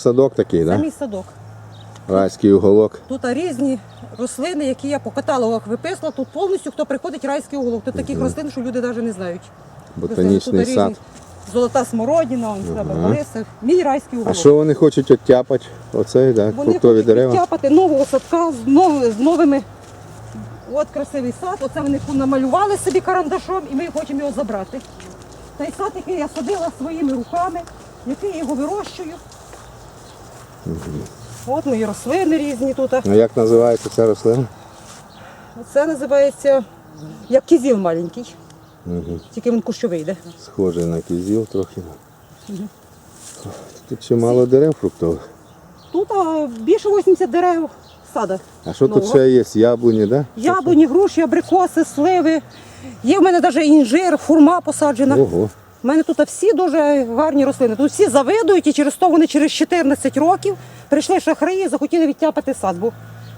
Це садок такий, Це так? мій садок. Райський уголок. Тут різні рослини, які я по каталогах виписала. Тут повністю хто приходить райський уголок. Тут таких рослин, що люди навіть не знають. Ботанічний Тут сад. різні. Золота смородина, Бориса. Мій райський уголок. А що вони хочуть оттяпати? Оцей, так? Вони хочуть дерева. відтяпати нового садка з, нов- з новими. От красивий сад, оце вони намалювали собі карандашом і ми хочемо його забрати. Той сад, який я садила своїми руками, який я його вирощую. От мої рослини різні тут. А як називається ця рослина? Це називається як кізіл маленький, Угу. тільки він кущовий йде. Схожий на кізіл трохи. Тут чимало дерев фруктових. Тут а, більше 80 дерев сада. А що тут Нового. ще є? Яблуні, так? Яблуні, груші, абрикоси, сливи. Є в мене навіть інжир, фурма посаджена. Ого. У мене тут всі дуже гарні рослини. Тут всі завидують, і через то вони через 14 років прийшли шахраї і захотіли відтяпати сад. Бо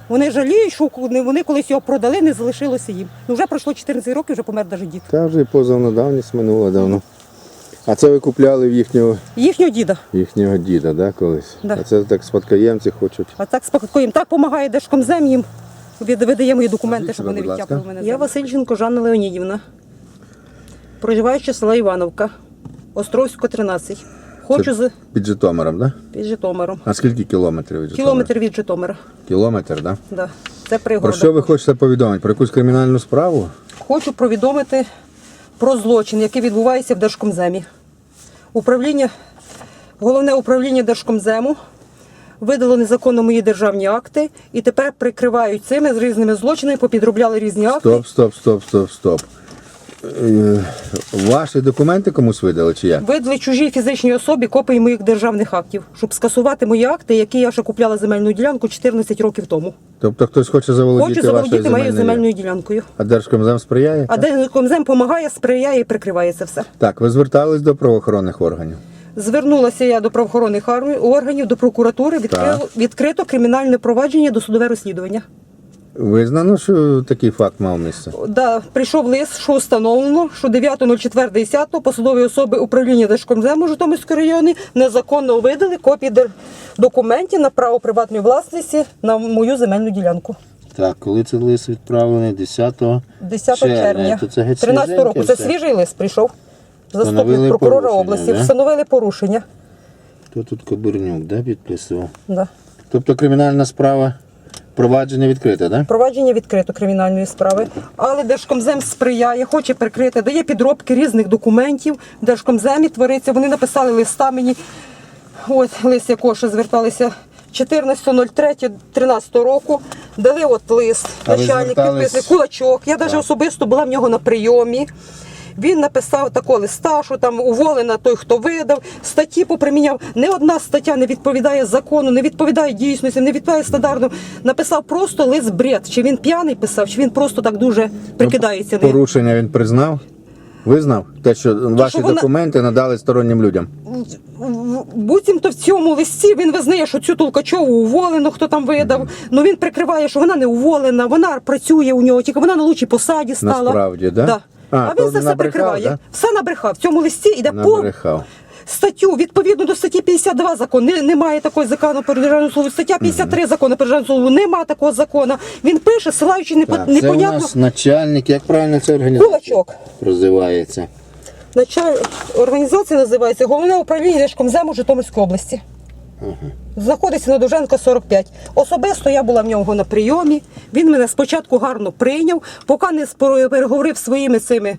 вони жаліють, що вони колись його продали, не залишилося їм. Ну вже пройшло 14 років, вже помер навіть дід. Та вже і позовна давність минула давно. А це ви купляли в їхнього, Їхнього діда. їхнього діда, да, колись? Да. А це так спадкоємці хочуть. А так їм так допомагає Держкомзем їм. від- Видає мої документи, щоб вони будь відтяпали мене. Я Васильченко Жанна Леонідівна, проживаюча села Івановка, Островського 13. Хочу з Під Житомиром, так? Да? під Житомиром. А скільки кілометрів від Житомира? Кілометр від Житомира. Кілометр, так? Да? Да. Це Про що ви хочете повідомити? Про якусь кримінальну справу? Хочу повідомити про злочин, який відбувається в Держкомземі. Управління, головне управління Держкомзему видало незаконно мої державні акти і тепер прикривають цими з різними злочинами, попідробляли різні акти. Стоп, стоп, стоп, стоп, стоп. Е, Ваші документи комусь видали чи як? Видали чужій фізичній особі копії моїх державних актів, щоб скасувати мої акти, які я ще купляла земельну ділянку 14 років тому. Тобто хтось хоче заволодіти Хочу заволодіти моєю земельною ділянкою. А Держкомзем сприяє? А Держкомзем допомагає, сприяє і прикриває це все. Так, ви звертались до правоохоронних органів. Звернулася я до правоохоронних органів, до прокуратури, відкрило, відкрито кримінальне провадження до судове розслідування. Визнано, що такий факт мав місце. Да, прийшов лист, що встановлено, що 9.04.10 посадові особи управління Держкомзему Житомирської району незаконно видали копії документів на право приватної власності на мою земельну ділянку. Так, коли цей лист відправлений 10 10 Червня, червня то це геть 13 року. Це свіжий лист прийшов. Заступник прокурора області да? встановили порушення. То тут Кобурнюк, да, підписував. Да. Тобто кримінальна справа, провадження відкрите, да? Провадження відкрито кримінальної справи, але Держкомзем сприяє, хоче прикрити, дає підробки різних документів. В Держкомземі твориться. Вони написали листа мені. Ось лист, якого ще зверталися 14.03.13 року. Дали от лист, А начальник підписаний, кулачок. Я навіть особисто була в нього на прийомі. Він написав такого листа, що там уволена той, хто видав, статті поприміняв. Не одна стаття не відповідає закону, не відповідає дійсності, не відповідає стандарту. Написав просто лист бред. Чи він п'яний писав, чи він просто так дуже прикидається. ним. Порушення він признав? Визнав? Те, що ваші вона- документи надали стороннім людям. Буцімто в цьому листі він визнає, що цю Толкачову уволено, хто там видав. Ну він прикриває, що вона не уволена, вона працює у нього, тільки вона на лучшій посаді стала. Насправді, да? Да. А, А, він це все прикриває. да? Все набрехав. В цьому листі йде по статтю. Відповідно до статті 52 закону не, немає такого закону про державну службу. Стаття 53 закону про державну службу немає такого закону. Він пише, силаючи непо- Так, це у непонятно. нас начальник, як правильно це організація Кулачок. називається? Началь... Організація називається Головне управління Держкомзему Житомирської області. Знаходиться на Довженка 45. Особисто я була в нього на прийомі. Він мене спочатку гарно прийняв, поки не переговорив своїми цими,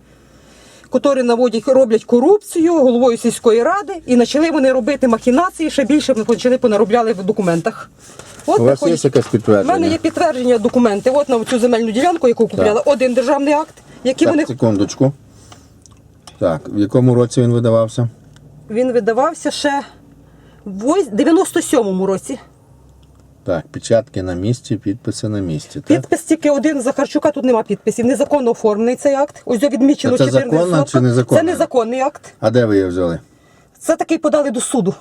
котрі наводять, роблять корупцію, головою сільської ради, і почали вони робити махінації, ще більше вони почали понаробляли в документах. От У вас є якесь У мене є підтвердження документи. От на цю земельну ділянку, яку купляла, один державний акт, який Так, вони секундочку. Так, в якому році він видавався? Він видавався ще в 97-му році. Так, печатки на місці, підписи на місці. Так? Підпис тільки один Захарчука, тут нема підписів. Незаконно оформлений цей акт. Ось його відмічено це 14 законно чи незаконно? Це незаконний акт. А де ви його взяли? Це такий подали до суду.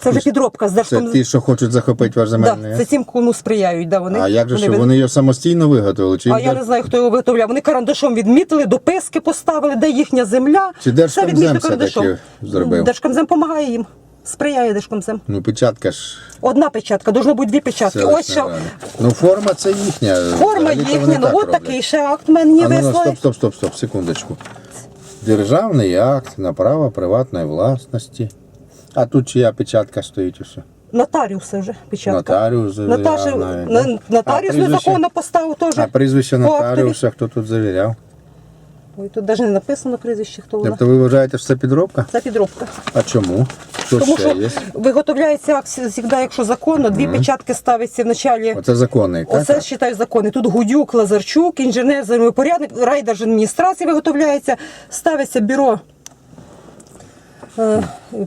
Це вже підробка з Це Держком. ті, що хочуть захопити ваш земельний. Да, це тим, кому сприяють. Да, вони, А як же що, вони його самостійно виготовили? Чи, А я Дер- не знаю, хто його виготовляв. Вони карандашом відмітили, дописки поставили, де їхня земля. Чи Все Держкомзем відмітили все-таки зробив? Держкомзем допомагає їм. Сприяє Держкомзем. Ну, печатка ж. Одна печатка, должно бути дві печатки. Ось селищна що рада. Ну, форма це їхня. форма Взагалі-то вони їхня, ну так от роблять. такий ще акт мені А ну, ну, вислали. стоп, стоп, стоп, стоп, секундочку. Державний акт на право приватної власності. А тут чия печатка стоїть усе? Нотаріуси вже печатка. Нотаріус Нотаріус, завіряв навіть, на- да? нотаріус А прізвище? незаконно поставив теж. А прізвище по актові. нотаріуса хто тут завіряв? Ой, тут навіть не написано прізвище, хто вона. Тобто ви вважаєте, що це підробка? Це підробка. А чому? Що Тому ще що є? виготовляється акт завжди, якщо законно, дві печатки ставиться в началі. Оце законний, так? Оце вважаю закони. Тут Гудюк, Лазарчук, інженер земельний порядник, райдержадміністрації виготовляється, ставиться бюро е,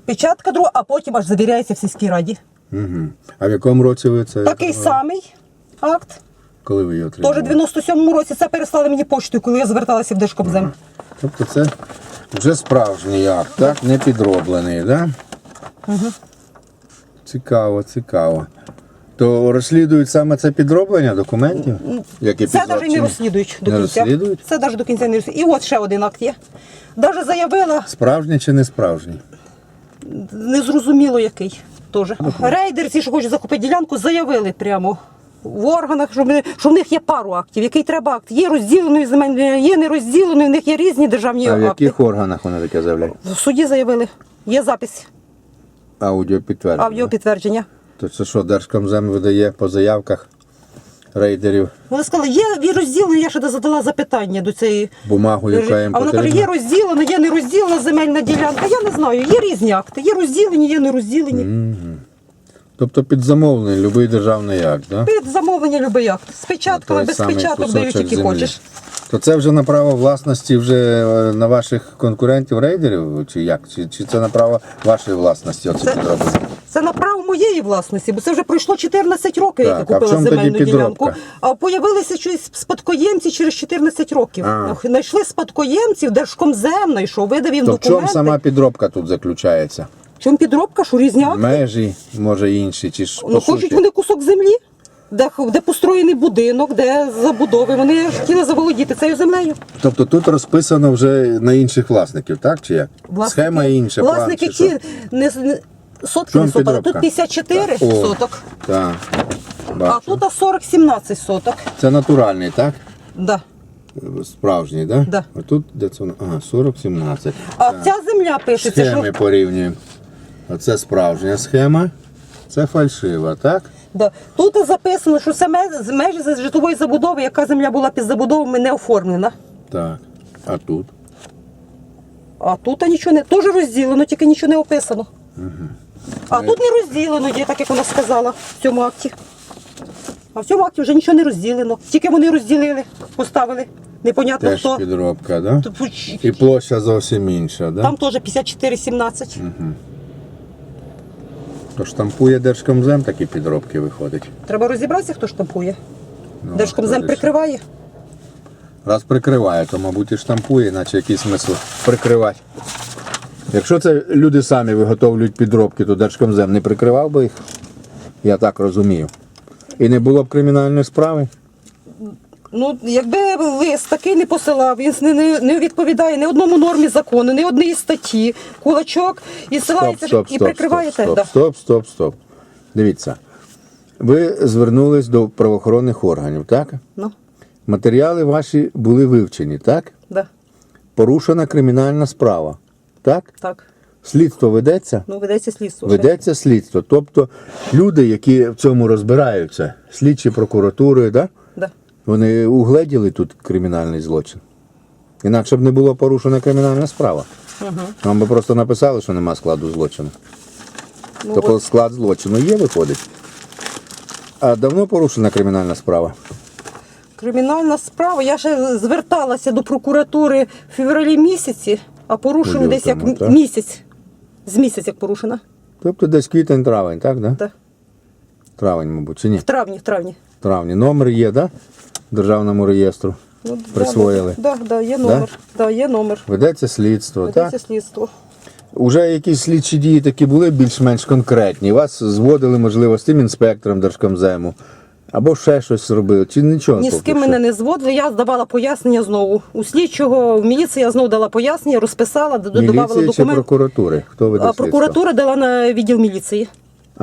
печатка друга, а потім аж завіряється в сільській раді. Угу. А в якому році ви це? Такий самий акт. Коли ви її отримали? Теж в 97-му році це переслали мені поштою, коли я зверталася в Держкомзем. Тобто це вже справжній акт, так? Не підроблений, так? Угу. Цікаво, цікаво. То розслідують саме це підроблення документів? Як і Це навіть не розслідують до Не кінця. розслідують? Це навіть до кінця не розслідують. І от ще один акт є. Навіть заявила, Справжній чи не справжній? незрозуміло який теж. Рейдерці, що хочуть закупити ділянку, заявили прямо в органах, що, що в них є пару актів. Який треба акт? Є розділеної земельної, є нерозділеної, в них є різні державні А в акти. яких органах вони таке заявляють? В суді заявили. Є запис, Аудіо підтвердження. аудіопідтвердження. То це що, Держкомзем видає по заявках рейдерів Вони сказали, є розділено, я ще задала запитання до цієї. бумагу, яка їм а вона каже, є розділено, є не розділена земельна ділянка. Я не знаю, є різні акти. Є розділені, є не розділені. Тобто під замовлений будь-який державний акт, так? Під замовлення любий акт. З печатками, без печаток дають, які землі. хочеш. То це вже на право власності вже е, на ваших конкурентів рейдерів, чи як? Чи, чи це на право вашої власності? Оце Це- підроблення? Це на право моєї власності, бо це вже пройшло 14 років, як я а купила чому земельну підробка? ділянку. А появилися щось спадкоємці через 14 років. А. Знайшли спадкоємців, Держкомзем знайшов, видав їм То в чому сама підробка тут заключається? Чому підробка, що різні акти? Межі, може інші, чи ж по Ну, хочуть суті? вони кусок землі, де, де построєний будинок, де забудови. Вони хотіли заволодіти цією землею. Тобто тут розписано вже на інших власників, так чи як? Схема інша, план, Власники чи що? ті не, не сотки чому не соток. підробка? Тут 54 Так. О. соток, Так, а бачу. тут 40-17 соток. Це натуральний, так? Да. Справжній, так? Да. А тут де це? воно? Ага, 40-17. А ця земля пишеться, Схеми що порівнюємо. Оце справжня схема, це фальшива, так? да. тут записано, що це межі з житлової забудови, яка земля була під забудовами, не оформлена. Так. А тут? А тут нічого не теж розділено, тільки нічого не описано. А тут не розділено є, так як вона сказала в цьому акті. А в цьому акті вже нічого не розділено. Тільки вони розділили, поставили. Непонятно Теж хто. підробка, да? Тут І площа зовсім інша, да? Там теж 54-17. То штампує Держкомзем, такі підробки виходить. Треба розібратися, хто штампує. Ну, Держкомзем прикриває. Раз прикриває, то, мабуть, і штампує, іначе який смисл прикривати. Якщо це люди самі виготовлюють підробки, то Держкомзем не прикривав би їх. Я так розумію. І не було б кримінальної справи. Ну, якби лист такий не посилав, він не, не, не відповідає ні одному нормі закону, ні одній статті, кулачок і силається і прикриваєте. стоп, да. стоп, стоп, стоп. Дивіться. Ви звернулись до правоохоронних органів, так? Ну, Матеріали ваші були вивчені, так? да, Порушена кримінальна справа. Так? так. Слідство ведеться? Ну, ведеться слідство. Ведеться слідство. Тобто люди, які в цьому розбираються, слідчі прокуратури, да? Да. Вони угледіли тут кримінальний злочин. Інакше б не було порушена кримінальна справа. Угу. Вам би просто написали, що нема складу злочину. Ну, тобто от, склад злочину є, виходить. А давно порушена кримінальна справа? кримінальна справа. Я ще зверталася до прокуратури в февралі місяці, а порушено У десь як лютому, так? місяць. З місяць як порушена. Тобто десь квітень-травень, так? Да? Да. Травень, мабуть, чи ні? В травні, в травні. Травні. Номер є, так? Да? Державному реєстру. Ну, Присвоїли. Да, да, да, є номер. Да? є номер. Ведеться слідство, Ведеться так? слідство. Уже якісь слідчі дії такі були більш-менш конкретні. Вас зводили, можливо, з тим інспектором Держкомзему. Або ще щось зробили, чи нічого. Ні з ким мене не зводили. Я здавала пояснення знову. У слідчого в міліції я знову дала пояснення, розписала, додавала Міліції чи документ. прокуратури? Хто слідство? прокуратура дала на відділ міліції.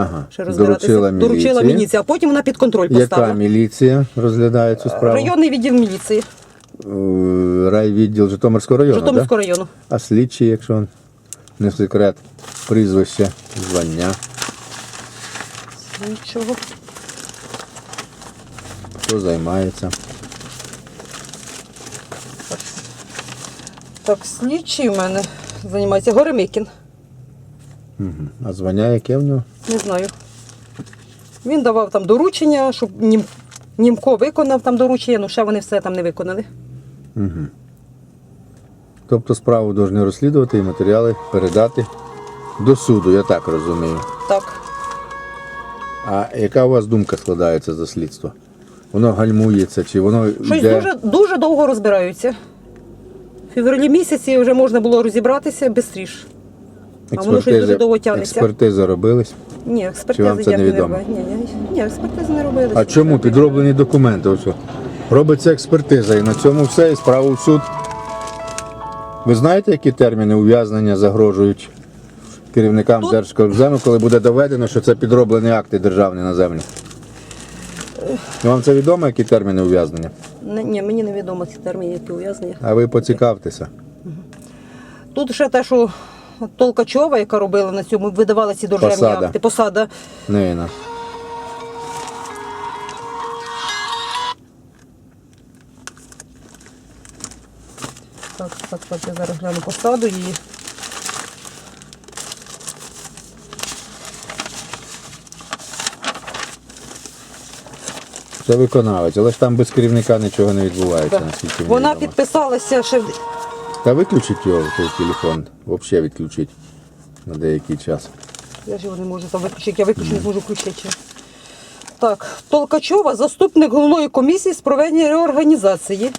Ага. Ще розбиратися. Доручила міліції. Доручила міліція, а потім вона під контроль Яка поставила. міліція розглядає цю справу? Районний відділ міліції Е, Райвідділ Житомирського району, Житомирського да? району. А слідчі, якщо не секрет, прізвище, звання, Нічого. хто займається. Так, слідчий у мене займається Горемикін. А звання яке в нього? Не знаю. Він давав там доручення, щоб нім, Німко виконав там доручення, ну ще вони все там не виконали. Тобто справу повинні розслідувати і матеріали передати до суду, я так розумію. Так. А яка у вас думка складається за слідство? Воно гальмується, чи воно Щось йде дуже, дуже довго розбираються. В февралі місяці вже можна було розібратися швидше. А воно щось дуже довго тягнеться. експертизи робились? Ні, Чи експертизи вам це ніяк не невідомо? робили. Ні, ні, ні, експертизи не робили. А чому підроблені документи? Ось, робиться експертиза і на цьому все, і справу в суд. Ви знаєте, які терміни ув'язнення загрожують керівникам Тут- Держкомзему, коли буде доведено, що це підроблені акти державні на землі? Вам це відомо, які терміни ув'язнення? Ні, ні, мені не відомо ці терміни, які ув'язнення. А ви поцікавтеся. Тут ще те, що Толкачова, яка робила на цьому, видавала ці державні Посада. акти, посада. Невіна. Так, так, так, я зараз гляну посаду її. Це виконавець, але ж там без керівника нічого не відбувається, наскільки мені Вона відомо. підписалася ще в- Та виключіть його, той телефон. Взагалі відключіть на деякий час. Я ж його не можу там виключити, я виключу не зможу включити. Так, Толкачова, заступник головної комісії з проведення реорганізації.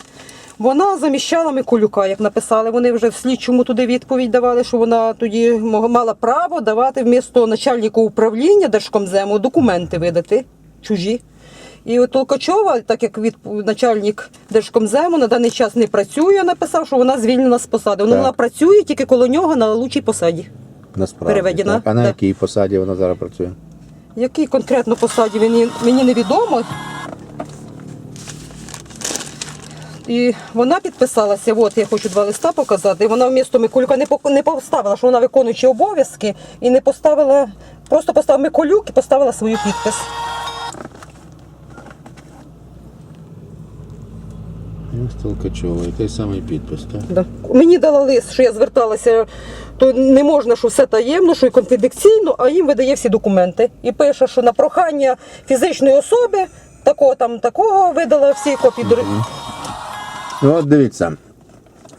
Вона заміщала Миколюка, як написали. Вони вже в слідчому туди відповідь давали, що вона тоді мала право давати вмісто начальника управління Держкомзему документи видати чужі. І от Толкачова, так як від начальник Держкомзему на даний час не працює, написав, що вона звільнена з посади. Вона вона працює тільки коло нього на лучій посаді. Насправді. Переведена, так. А на якій посаді вона зараз працює? Якій конкретно посаді мені, мені невідомо. І вона підписалася, от я хочу два листа показати. І вона вмісто Миколюка не, не поставила, що вона виконуючи обов'язки, і не поставила, просто поставила Миколюк і поставила свою підпис. Ось Толкачова, і той самий підпис, так? Да. Мені дала лист, що я зверталася, то не можна, що все таємно, що і конфіденційно, а їм видає всі документи. І пише, що на прохання фізичної особи такого там такого видала всі копії. до- Ну от дивіться.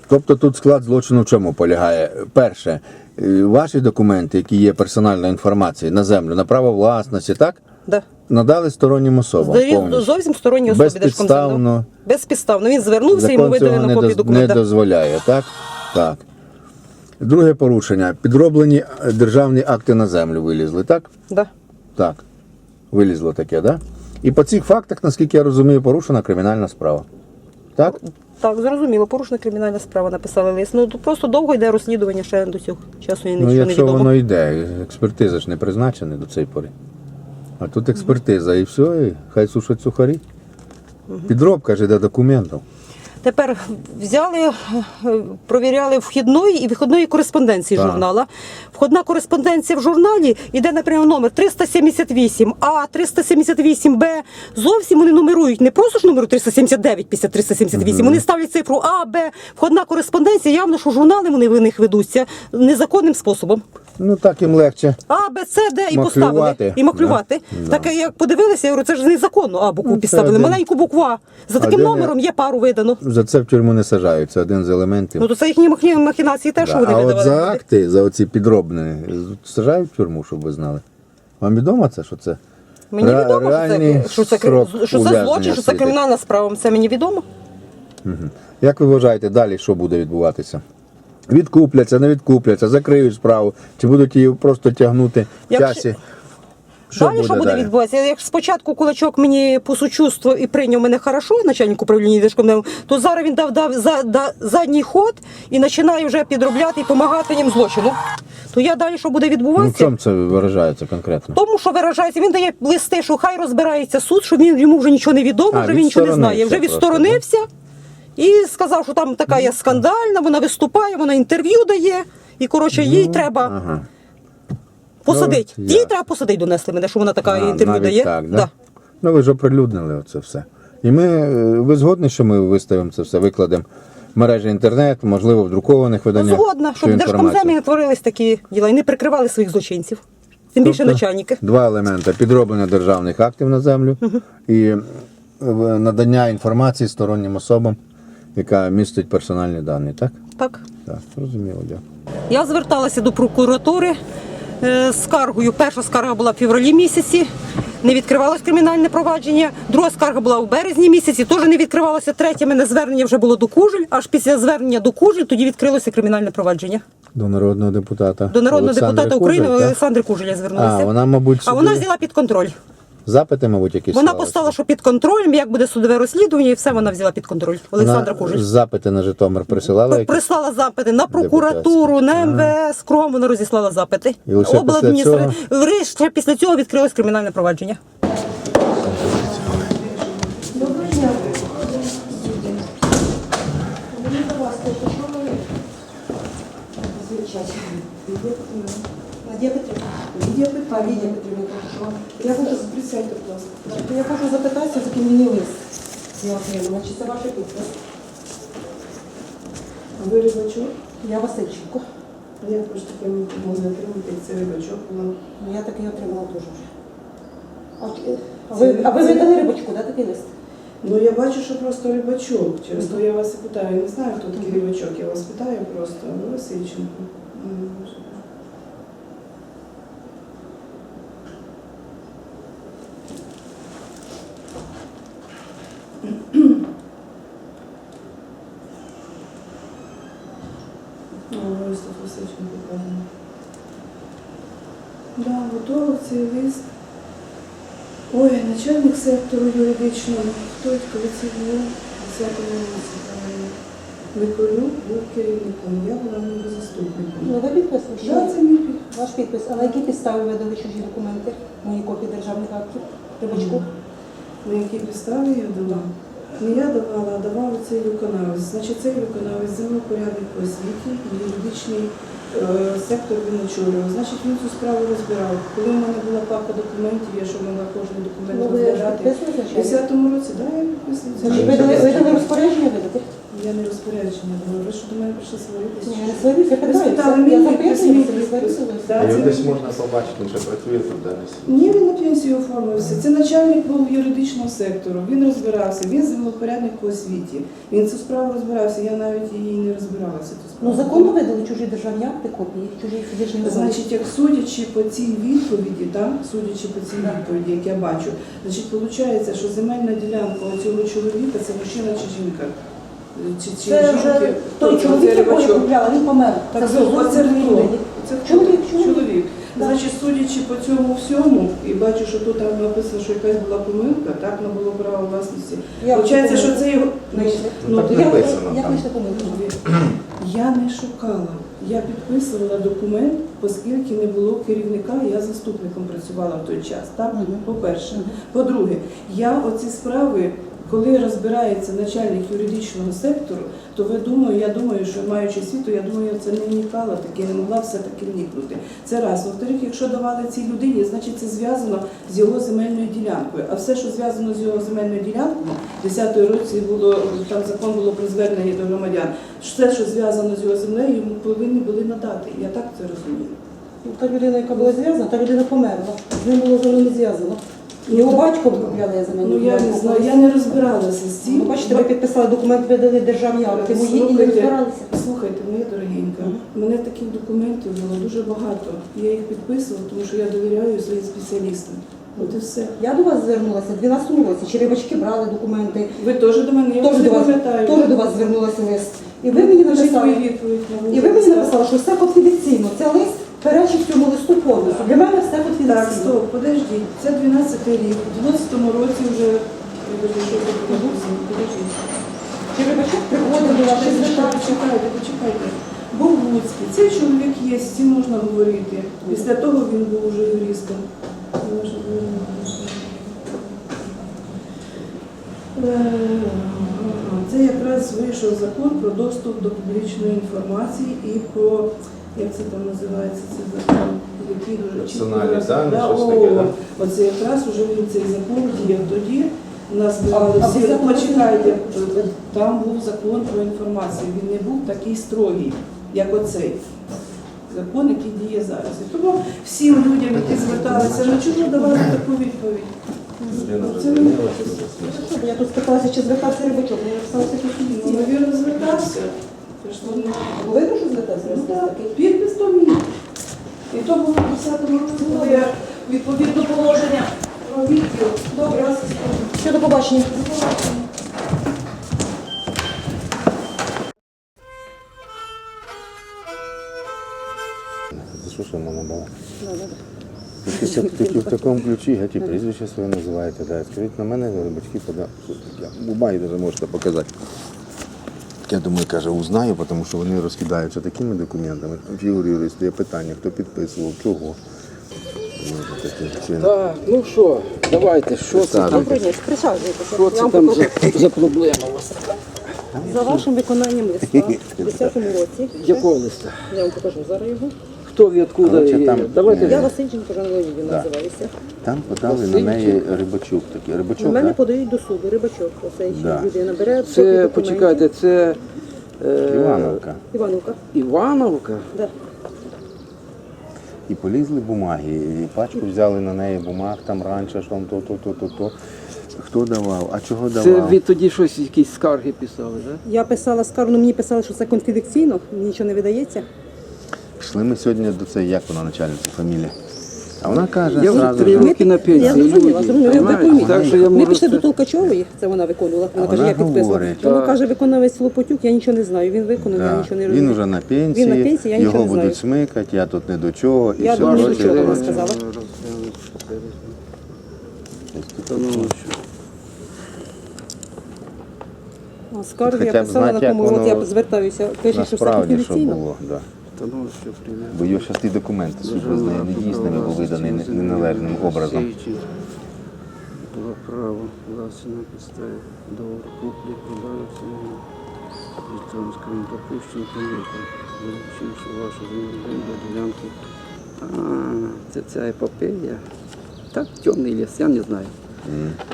Тобто тут склад злочину в чому полягає? Перше, е, ваші документи, які є персональна інформація на землю, на право власності, так? Да. Надали стороннім особам. Повністю. зовсім сторонній особі Безпідставно. Безпідставно. Він звернувся, йому Закон видали цього на не, копію доз- не документа. дозволяє, так? Так. Друге порушення. Підроблені е, державні акти на землю вилізли, так? Да. Так. Вилізло таке, так? І по цих фактах, наскільки я розумію, порушена кримінальна справа. Так? Так, зрозуміло, порушена кримінальна справа, написали лист. Ну тут просто довго йде розслідування, ще до цього часу і Ну, нічого не якщо відомо. воно йде, експертиза ж не призначена до цієї пори. А тут експертиза і все, і хай сушать сухарі. Підробка ж йде документів. Тепер взяли, провіряли вхідної і виходної кореспонденції Так. журнала. Входна кореспонденція в журналі йде, наприклад, номер 378, а 378Б зовсім вони нумерують не просто ж номеру 379 після 378, вони ставлять цифру А, Б. Входна кореспонденція, явно, що журнали вони в них ведуться незаконним способом. Ну так їм легше. А, Б, С, Д і поставили. І маклювати. Да. Так як подивилися, я говорю, це ж незаконно А букву Ну, підставили. Маленьку букву А. За таким Один- номером є пару видано. За це в тюрму не саджають, це один з елементів. Ну то це їхні махі- махінації теж, Да. вони а от за акти, за оці підробні, саджають в тюрму, щоб ви знали. Вам відомо це, що це? Мені Ре- відомо, що реальний це, що це, срок кри- що це ув'язнення злочин, що це світить. кримінальна справа. Це мені відомо. Як ви вважаєте, далі що буде відбуватися? Відкупляться, не відкупляться, закриють справу, чи будуть її просто тягнути в Якщо- часі? Що далі буде що буде далі? відбуватися? Як спочатку кулачок мені по сучувству і прийняв мене хорошо, начальник управління Держкомнем, то зараз він дав, дав за, да, задній ход і починає вже підробляти і допомагати їм злочину. То я далі що буде Ну, в відбуватися? чому це виражається конкретно? Тому що виражається, він дає листи, що хай розбирається суд, що він йому вже нічого не відомо, А, вже він нічого не знає. Вже відсторонився просто, відсторонився і сказав, що там така є скандальна, вона виступає, вона інтерв'ю дає, і коротше, їй треба Ага. Посадити. Ну, Їй ясно. треба посадити донесли мене, що вона така А, інтерв'ю навіть дає. Так, да? Да. Ну ви ж оприлюднили оце все. І ми, е, ви згодні, що ми виставимо це все, викладемо в мережі інтернет, можливо, в друкованих виданнях. Згодна, щоб в. Держкомземі не творились такі діла і не прикривали своїх злочинців. Тим більше Тобто, начальники. Два елементи: підроблення державних актів на землю і е, в- надання інформації стороннім особам, яка містить персональні дані. Так? Так. Так, зрозуміло, дякую. Я зверталася до прокуратури скаргою. Перша скарга була в февралі місяці, не відкривалось кримінальне провадження. Друга скарга була в березні місяці, теж не відкривалося. Третє мене звернення вже було до Кужель. Аж після звернення до Кужель тоді відкрилося кримінальне провадження. До народного депутата. До народного Олександра депутата України? Олександри Кужель звернулася. А, вона, мабуть, А вона взяла під контроль. Запити, мабуть, якісь. Вона постала, собі. що під контролем, як буде судове розслідування, і все вона взяла під контроль. Олександра Кужель. Запити на Житомир присилала. якісь? Прислала запити на прокуратуру, на МВС, кром вона розіслала запити. І лише після Обладміністра- Лише після цього відкрилось кримінальне провадження. Надія Петрівна. Надія Петрівна. Надія Петрівна. Я хочу Присядьте, будь ласка. я хочу запитатися, такий мені лист. Я отримала. Чи це ваш підпис? А ви рибачок? Я Васильченко. А як ви ж таке могли отримати, це рибачок? Ну, я такий отримала теж вже. А, ви, а ви видали рибочку, да, такий лист? Ну я бачу, що просто рибачок. Через то я вас і питаю. Я не знаю, хто такий рибачок. Я вас питаю просто. Ви Васильченко. О, ось тут Васильченко вказано. Да, готовий цей лист. Ой, начальник сектору юридичного, хто коли це було? 10 місяці, правильно. Миколюк був керівником, я була його заступником. Ну, ви підписали? Да, це мій під- Ваш підпис. А на які підстави ви дали чужі документи? Мої копії державних актів? Рибочку? На якій підставі я дала? Не я давала, а давав цей виконавець. Значить, цей виконавець землепорядник по освіті, і юридичний сектор він очолював. Значить, він цю справу розбирав. Коли в мене була папка документів, я що могла кожен документ розбирати. У розглядати. підписуєте, В звичайно? 10-му році, так, я підписую. Ви дали, ви дали розпорядження видати? Я не розпорядження дала. Ви що до мене прийшли сваритися? Його десь можна побачити, він ще працює тут зараз. Ні, він на пенсію оформився. Це начальник був юридичного сектору. Він розбирався. Він землепорядник по освіті. Він цю справу розбирався. Я навіть її не розбиралася. Ну, справу. законно видали чужі державні акти, копії, чужі фізичні. Значить, як судячи по цій відповіді, так, судячи по цій відповіді, як я бачу, значить, виходить, що земельна ділянка цього чоловіка це мужчина чи жінка. Чи, чи Це жінки, той Хто чоловік, це якого я купляла, він помер. Так, Це це зовсім інші хто? люди. Це Чоловік, чоловік. чоловік. Да. Значить, судячи по цьому всьому, і бачу, що тут там написано, що якась була помилка, так не було права власності. Я Получається, що це його. Знайшли. Ну, так Я- написано Як там. ви помилку? Я не шукала. Я підписувала документ, оскільки не було керівника, я заступником працювала в той час. Так? Мгм. По-перше. По-друге, я оці справи, коли розбирається начальник юридичного сектору, то ви думаю, я думаю, що маючи світу, я думаю, це не вникала, таки не могла все-таки вникнути. Це раз. Во-вторых, якщо давали цій людині, значить це зв'язано з його земельною ділянкою. А все, що зв'язано з його земельною ділянкою, 10-й році було там закон було про звернення до громадян. Все, що зв'язано з його землею, йому повинні були надати. Я так це розумію. Та людина, яка була зв'язана, та людина померла. З ним було воно не зв'язано. Його батько купляли я за мене. Ну я не знаю, я не розбиралася з цим. Ну, бачите, ви підписали документ, видали державні акти. Мої і не Слухайте, розбиралися. Слухайте, моя дорогенька, мене таких документів було дуже багато. Я їх підписувала, тому що я довіряю своїм спеціалістам. От і все. Я до вас звернулася в 12 році. Чи рибачки брали документи. Ви теж до мене я Теж не до вас, пам'ятаю. теж до вас звернулася лист. І ви мені Кажіть написали, відповідь на і ви мені написали, що все конфіденційно. Це лист перечить цьому листу повністю. Для мене все Так, конфіденційно. стоп, подождіть. Це 12 рік. У 12-му році вже Подождіть, що це було? Подождіть. Чи Почекайте, почекайте, почекайте. Був Луцький. Цей чоловік є, з цим можна говорити. Після того він був уже юристом. Е, Це якраз вийшов закон про доступ до публічної інформації і про, як це там називається, цей закон, який дуже чітко Персональні роз- дані, Да, щось о, да? Оце якраз уже він цей закон діяв тоді. У нас А- були а всі, ви ну, закон почекайте, там був закон про інформацію, він не був такий строгий, як оцей. Закон, який діє зараз. І тому всім людям, які зверталися, ну чому давати таку відповідь? Людина вже Це не. Я тут спиталася, чи звертався рибачок. Мені написалося Ну, конфіденційно. навірно, звертався. Що звертався? Ну, так, Підпис то мій. І то було в 10-му році, коли я відповідно положення відділ. Добре, Все, до побачення. Що, що? Тільки, в такому ключі, геть і прізвище своє називаєте. Да. Скажіть на мене, батьки подав. Бумаги навіть можете показати. Я думаю, каже, узнаю, тому що вони розкидаються такими документами. Фігур юристу, є питання, хто підписував, чого. Так, ну що, давайте, що це там, присаджуйтеся. що це там за, за проблема у вас? За вашим виконанням листа в 10-му році. Якого листа? Я вам покажу зараз його. Хто ви откуда? Короче, там- Давайте. Я Васильченко Жанна Леонідівна Да. називаюся. Там подали на неї рибачок такий. Рибачок, На мене да? подають до суду рибачок. Оцей Да. людина бере копії Це, документів. почекайте, це е, Івановка. Івановка. Івановка? Да. І полізли бумаги, і пачку взяли на неї бумаг там раніше, що там то, то, то, то, то. Хто давав? А чого Це давав? ви тоді щось, якісь скарги писали, так? Я писала скаргу, ну мені писали, що це конфіденційно, нічого не видається. Пішли ми сьогодні до цієї, як вона начальниця фамілія. А вона каже, Я вже зразу, три ж, роки на Я пенсії. зрозуміла, люди, зрозуміла. Ви понимаєте? Так що я Ми можу... пішли це- до Толкачової, це вона виконувала. Вона А каже, вона я підписувала. говорить. Вона Так. каже, виконавець Лопотюк, я нічого не знаю. Він виконав, я нічого не він розумію. вже на пенсії, Він на пенсії, я нічого його не знаю. будуть смикати, я тут не до чого. І Я все думаю, проче, чого вона проче. сказала. А Скарги я Хоча б писала на як кому, от я звертаюся, пише, що все Насправді, що конфіденційно. було. Да. Бо його зараз ті документи суд визнає недійсними, бо видані неналежним образом. Було право власне на підставі куплі, продажу житлом, скажімо, допущено помилку, вилучивши вашу землю до ділянки. А, це ця епопея. Так, темний ліс, я не знаю.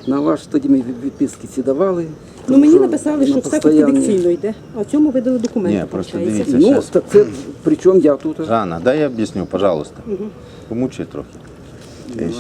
На ваш тоді ми відписки ці давали. Ну мені написали, що все конфіденційно йде, а в цьому видали документи. Ні, просто виходить. дивіться. Ну, щас. так це при чому я тут? Жанна, дай я об'ясню, пожалуйста. Помучи трохи.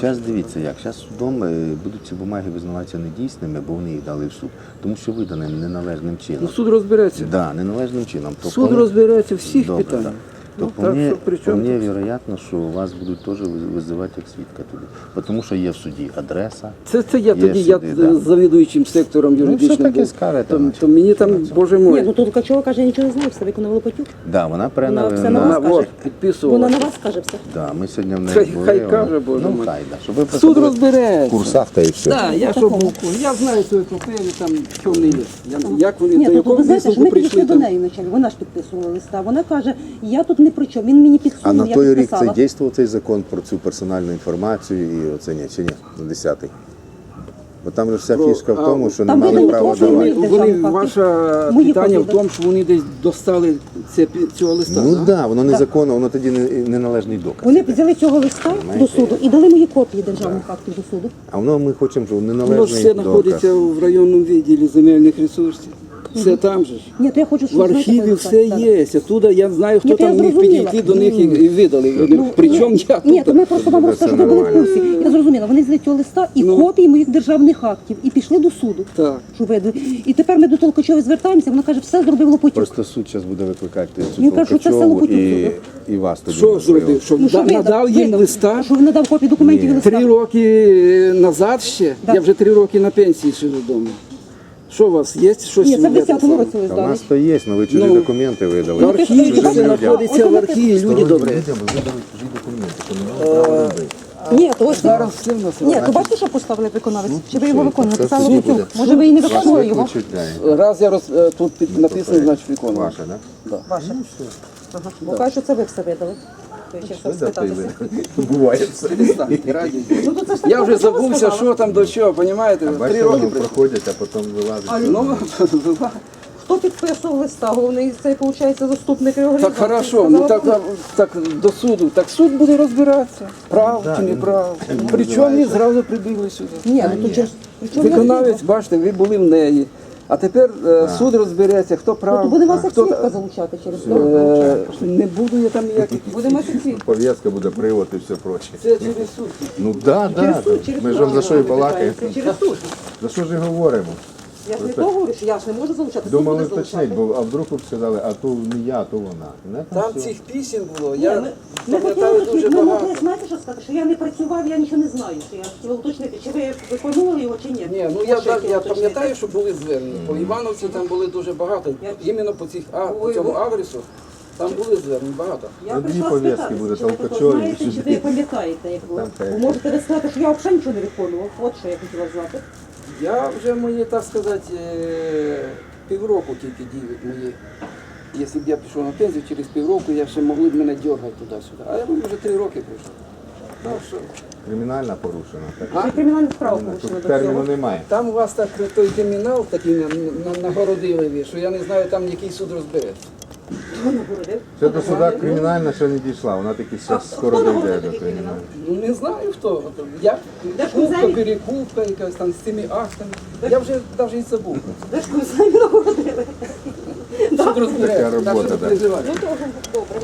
Зараз дивіться як. Зараз судом е, будуть ці бумаги визнаватися недійсними, бо вони їх дали в суд. Тому що видані неналежним чином. Ну, суд розбереться. Да, неналежним чином. Суд в всіх Добре, питаннях. так. Ну, То так що вполне вероятно, що вас будуть теж визивати як свідка туди. Бо Тому що є в суді адреса. Це, це я тоді, я да. з завідуючим сектором юридичним все таки скажете, то, значить. то мені там, боже Ні, мой, ну Толкачова каже, я нічого не знаю, все виконав Лопатюк. Да, вона перена... Вона все на- на скаже. підписувала. Вона на вас каже все. Да, ми сьогодні в неї Хай- були, хай каже, Боже Ну, мой. хай, да. Щоб ви Суд розбереться. в курсах та і все. Да, я що був, я знаю цю епопею, там чорний ліс. Я, як вони Ні, до якого ви знаєте, ми підійшли прийшли до неї вначалі, вона ж підписувала листа. Вона каже, я тут не при чому, він мені А на я той рік підписала. це дійствував цей закон про цю персональну інформацію і оце ні, чи ні, на 10-й. Бо там же вся Про- фішка в а, тому, що не там мали видані права давати. Вони, ваше Мої питання в тому, що вони десь достали це, цього листа. Ну да? так, да, воно незаконно, воно тоді не- неналежний доказ. Вони взяли цього листа до суду і дали мої копії державних актів до суду. А воно ми хочемо, щоб Воно ж неналежний все доказ. знаходиться в районному відділі земельних ресурсів. Все там же ж. Ні, то я хочу, щоб В знаєте, архіві коли все так. є. Оттуда я знаю, хто Ні, то я там міг зрозуміла. підійти до них і, і видали. Ну, Причому я Ні, то тут. ми просто вам розкажемо, ви були в курсі. Я зрозуміла, вони взяли цього листа і Ну. копії моїх державних актів і пішли до суду. Так. Що видали. І тепер ми до Толкачової звертаємося, вона каже, все зробив Лопатюк. Просто суд зараз буде викликати цю що це Толкачову і, і вас тоді. Що можливо. зробив? Що Ну, що да- видав? надав їм Видав. листа? Що він надав копії документів і листа. Три роки назад ще. Я вже три роки на пенсії сиджу вдома. Що у вас є? Щось Ні, це в 10-му році Та в здали. нас то є, але ви чужі Ну, документи видали. В архіві Чужим людям. знаходиться в архіві, люди добрі. Ні, то ось Зараз все в нас. Ні, то бачите, що поставили виконавець? Чи ви його Це виконуєте? суд Написали буде. Може ви і не Вас виконували його? викличуть, да. Раз я роз, е, тут під, написано, значить виконую. Ваше, так? Ваше. Ага. Бо кажуть, що це ви все видали. То я ще все спитатися. Буває все. Раді. Ну, то це ж так Я вже забувся, сказала. що там до чого, розумієте? Три Бачите, роки пройшло. проходять, а потім вилазить. Ну, Хто підписував листа? Головний цей, виходить, заступник так хорошо, ну так, так до суду. Так суд буде розбиратися, прав чи не прав. Причому не зразу прибігли сюди. Ні, ну то я Виконавець, бачите, ви були в неї. А тепер е, суд розбереться, хто Ну, прав. то буде вас хто, свідка залучати через е, не буду я там ніяких. Будемо свідки. Пов'язка буде привод і все проче. Це через суд. Ну да, да. Через Ми ж вам за що і балакаємо. Це через суд. За що ж і говоримо? Я ж не то говорю, що я ж не можу залучати, Думали буде залучати. бо а вдруг б сказали, а то не я, а то вона. Не, там Там все. цих пісень було, я ми, ми пам'ятаю хотіли, дуже ми багато. могли, знаєте, що сказати, що я не працював, я нічого не знаю. Що я хотіла уточнити, чи ви виконували його, чи ні. Ні, ну я, От що так- хотіла я уточнити. пам'ятаю, що були звернення. По Івановці там були дуже багато. Іменно по, цих, а, по Ой, цьому ви- адресу там були звернення багато. Я Ну, дві прийшла пов'язки спитатися, буде, чи ви знаєте, чи чи ви пам'ятаєте, як було. Там. Ви можете ви сказати, що я взагалі нічого не виконував. От що я хотіла знати. Я вже мої, так сказати, е, півроку тільки діють мої. Якщо б я пішов на пенсію, через півроку я ще могли б мене дергати туди-сюди. А я вже три роки прийшов. Так що, Кримінальна порушена. Так. А? Ви кримінальну справу Тут до терміну цього. немає. там у вас так той кримінал такий на- на- нагородили, ви, що я не знаю, там який суд розбереться. Хто нагородив? Ще до суда кримінальна ще не дійшла, вона таки ще скоро дійде до кримінальна. Ну не знаю хто. Я купка, перекупка, якась там з цими актами. Я вже навіть і забув. Ви ж самі нагородили. Щоб Так що робота, переживайте. Ну, добре. добре.